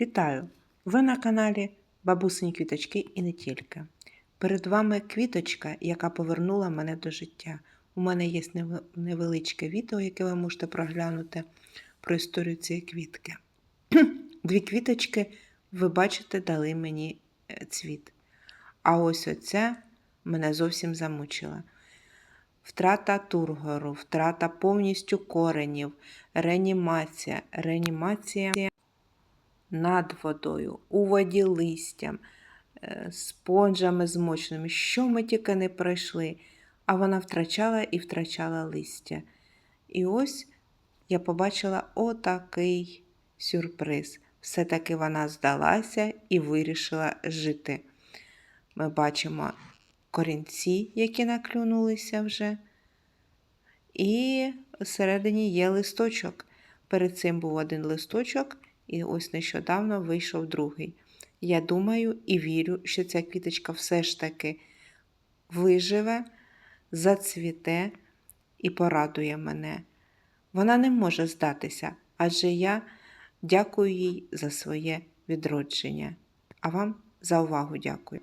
Вітаю! Ви на каналі Бабусині квіточки і не тільки. Перед вами квіточка, яка повернула мене до життя. У мене є невеличке відео, яке ви можете проглянути про історію цієї квітки. Дві квіточки, ви бачите, дали мені е, цвіт. А ось оця мене зовсім замучила. Втрата тургору, втрата повністю коренів, реанімація, реанімація над водою, у воді листям, е, спонжами змоченими, що ми тільки не пройшли, а вона втрачала і втрачала листя. І ось я побачила отакий сюрприз. Все-таки вона здалася і вирішила жити. Ми бачимо корінці, які наклюнулися вже. І всередині є листочок. Перед цим був один листочок, і ось нещодавно вийшов другий. Я думаю і вірю, що ця квіточка все ж таки виживе, зацвіте і порадує мене. Вона не може здатися, адже я дякую їй за своє відродження. А вам за увагу дякую.